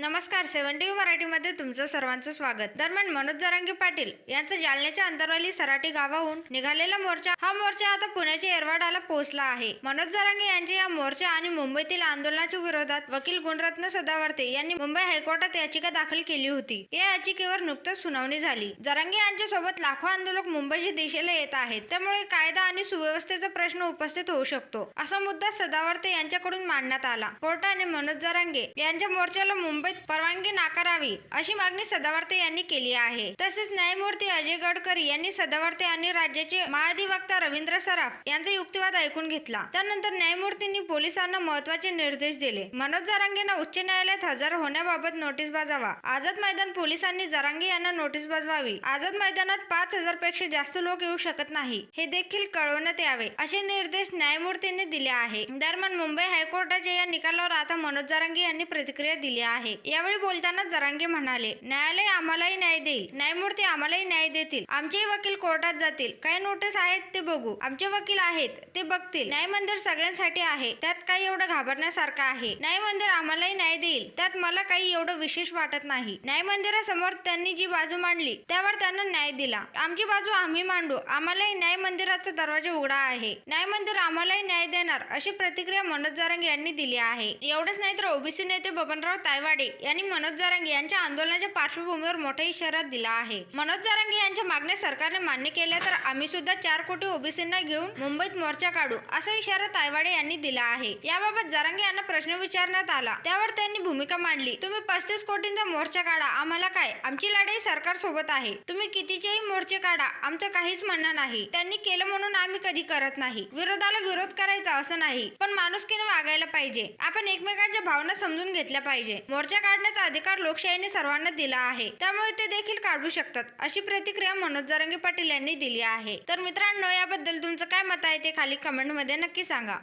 नमस्कार सेवन टीव्ही मराठीमध्ये तुमचं सर्वांचं स्वागत. दरम्यान मनोज जरांगे पाटील यांचा जालन्याच्या अंतरवाली सराटी गावाहून निघालेला मोर्चा हा मोर्चा आता पुण्याच्या एरवाडाला पोहोचला आहे. मनोज जरांगे यांच्या या मोर्चा आणि मुंबईतील आंदोलनाच्या विरोधात वकील गुणरत्न सदावर्ते यांनी मुंबई हायकोर्टात याचिका दाखल केली होती. या याचिकेवर नुकतंच सुनावणी झाली. जरांगे यांच्या सोबत लाखो आंदोलक मुंबईच्या दिशेला येत आहेत. त्यामुळे कायदा आणि सुव्यवस्थेचा प्रश्न उपस्थित होऊ शकतो असा मुद्दा सदावर्ते यांच्याकडून मांडण्यात आला. कोर्टाने मनोज जरांगे यांच्या मोर्चाला मुंबई मुंबईत परवानगी नाकारावी अशी मागणी सदावर्ते यांनी केली आहे. तसेच न्यायमूर्ती अजय गडकरी यांनी सदावर्ते आणि राज्याचे महाधिवक्ता रवींद्र सराफ यांचा युक्तिवाद ऐकून घेतला. त्यानंतर न्यायमूर्तींनी पोलिसांना महत्त्वाचे निर्देश दिले. मनोज जरांगेंना उच्च न्यायालयात हजर होण्याबाबत नोटीस बजावा. आझाद मैदान पोलिसांनी जरांगे यांना नोटीस बजवावी. आझाद मैदानात पाच हजारपेक्षा जास्त लोक येऊ शकत नाही. हे देखील कळवण्यात यावे असे निर्देश न्यायमूर्तींनी दिले आहे. दरम्यान मुंबई हायकोर्टाच्या या निकालावर आता मनोज जरांगे यांनी प्रतिक्रिया दिली आहे. यावेळी बोलताना जरांगे म्हणाले न्यायालय आम्हालाही न्याय देईल. न्यायमूर्ती आम्हालाही न्याय देतील. आमचेही वकील कोर्टात जातील. काही नोटीस आहेत ते बघू. आमचे वकील आहेत ते बघतील. न्याय मंदिर सगळ्यांसाठी आहे. त्यात काही एवढं घाबरण्यासारखं आहे. न्याय मंदिर आम्हालाही न्याय देईल. त्यात मला काही एवढं विशेष वाटत नाही. न्याय मंदिरासमोर त्यांनी जी बाजू मांडली त्यावर त्यांना न्याय दिला. आमची बाजू आम्ही मांडू. आम्हालाही न्याय मंदिराचा दरवाजा उघडा आहे. न्याय मंदिर आम्हालाही न्याय देणार अशी प्रतिक्रिया मनोज जारंग यांनी दिली आहे. एवढंच नाही तर ओबीसी नेते बबनराव तायवाडे यांनी मनोज जारंगे यांच्या आंदोलनाच्या पार्श्वभूमीवर मोठा इशारा दिला आहे. मनोज जारंगे यांच्या मागण्या सरकारने मान्य केल्या तर आम्ही सुद्धा चार कोटी ओबीसींना घेऊन मुंबईत मोर्चा काढू असा इशारा तायवाडे यांनी दिला आहे. याबाबत जारंगे यांना प्रश्न विचारण्यात आला. त्यावर त्यांनी भूमिका मांडली. तुम्ही पस्तीस कोटींचा मोर्चा काढा. आम्हाला काय? आमची लढाई सरकार सोबत आहे. तुम्ही कितीचेही मोर्चे काढा. आमचं काहीच म्हणणं नाही. त्यांनी केलं म्हणून आम्ही कधी करत नाही. विरोधाला विरोध करायचा असं नाही. पण माणुसकीने वागायला पाहिजे. आपण एकमेकांच्या भावना समजून घेतल्या पाहिजे. मोर्चा काढण्याचा अधिकार लोकशाहीने सर्वांना दिला आहे. त्यामुळे ते देखील काढू शकतात अशी प्रतिक्रिया मनोज जरंगे पाटील यांनी दिली आहे. तर मित्रांनो याबद्दल तुमचं काय मत आहे ते खाली कमेंटमध्ये नक्की सांगा.